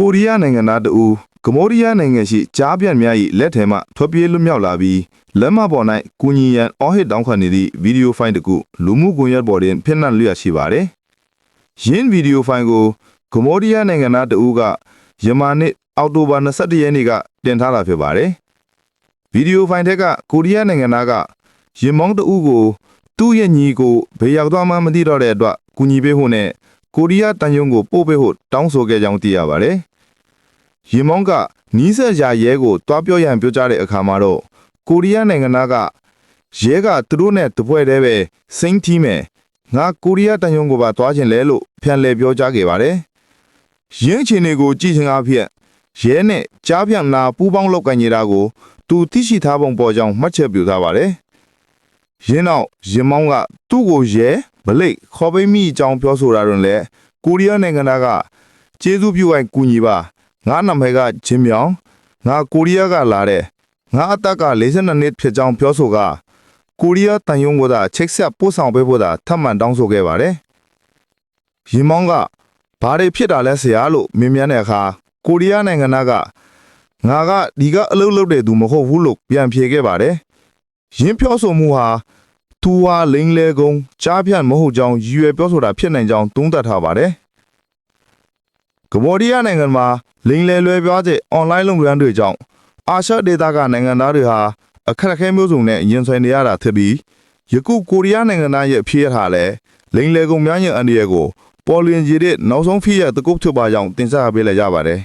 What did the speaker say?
ကိုရီးယားနိုင်ငံသားတဦးကမ္ဘောဒီးယားနိုင်ငံရှိကြားပြန့်များ၏လက်ထဲမှထွက်ပြေးလွတ်မြောက်လာပြီးလက်မပေါ်၌ကုညီရန်အော်ဟစ်တောင်းခံနေသည့်ဗီဒီယိုဖိုင်တစ်ခုလူမှုကွန်ရက်ပေါ်တွင်ဖိနှံ့လျက်ရှိပါသည်။ယင်းဗီဒီယိုဖိုင်ကိုကမ္ဘောဒီးယားနိုင်ငံသားတဦးကယမန်နေ့အောက်တိုဘာ22ရက်နေ့ကတင်ထားတာဖြစ်ပါတယ်။ဗီဒီယိုဖိုင်ထက်ကကိုရီးယားနိုင်ငံသားကရင်မောင်းတဦးကိုသူ့ရဲ့ညီကိုဘေးရောက်သွားမှမသိတော့တဲ့အတွက်ကူညီပေးဖို့နဲ့ကိုရီးယားတန်ယုံကိုပို့ပေးဖို့တောင်းဆိုခဲ့ကြောင်းသိရပါတယ်။ ရင်မောင်းကနီးစပ်ရာရဲကိုတွားပြောရန်ပြောကြားတဲ့အခါမှာတော့ကိုရီးယားနိုင်ငံသားကရဲကသူတို့နဲ့တပွဲတည်းပဲစိမ့်ထီးမယ်ငါကိုရီးယားတန်ယုံကိုပါတွားခြင်းလဲလို့ပြန်လည်ပြောကြားခဲ့ပါတယ်။ရင်းချင်တွေကိုကြည့်ချင်အားဖြင့်ရဲနဲ့ကြားပြန့်နာပူးပေါင်းလောက်ကင်နေတာကို သူသိရှိထားပုံပေါ်ကြောင်းမှတ်ချက်ပြုထားပါတယ်။ရင်းနောက်ရင်မောင်းကသူ့ကိုရဲဗလိတ်ခေါ်ပိတ်မိအကြောင်းပြောဆိုတာတွင်လည်းကိုရီးယားနိုင်ငံသားကကျေးဇူးပြုအိုင်ကူညီပါ ငါနာမည်ကဂျင်းမြောင်ငါကိုရီးယားကလာတဲ့ငါအသက်က42နှစ်ဖြစ်ကြောင်းပြောဆိုကကိုရီးယားတန်ယုံကသာချိတ်ဆက်ပို့ဆောင်ပေးဖို့သာထပ်မံတောင်းဆိုခဲ့ပါတယ်။ရင်မောင်းကဘာတွေဖြစ်တာလဲဆရာလို့မြင်မြန်တဲ့အခါကိုရီးယားနိုင်ငံသားကငါကဒီကအလုပ်လုပ်တဲ့သူမဟုတ်ဘူးလို့ပြန်ဖြေခဲ့ပါတယ်။ရင်းပြောဆိုမှုဟာသူဟာလိန်လေကုံကြားပြန့်မဟုတ်ကြောင်းရည်ရွယ်ပြောဆိုတာဖြစ်နိုင်ကြောင်းသုံးသပ်ထားပါတယ်။ ကမ္ဘောဒီးယားနိုင်ငံမှာလိမ်လည်လွယ်ပြားတဲ့အွန်လိုင်းလုပ်ငန်းတွေကြောင့်အာရှဒေသကနိုင်ငံသားတွေဟာအခက်အခဲမျိုးစုံနဲ့ရင်ဆိုင်နေရတာဖြစ်ပြီးယခုကိုရီးယားနိုင်ငံသားရဲ့အဖြစ်အထားလည်းလိမ်လည်ကုန်များရဲ့အန္တရာယ်ကိုပေါ်လင်ကြီးတဲ့နောက်ဆုံးဖြစ်ရတဲ့ကုတ်ထပါကြောင့်တင်ဆက်ပေးလိုက်ကြပါတယ်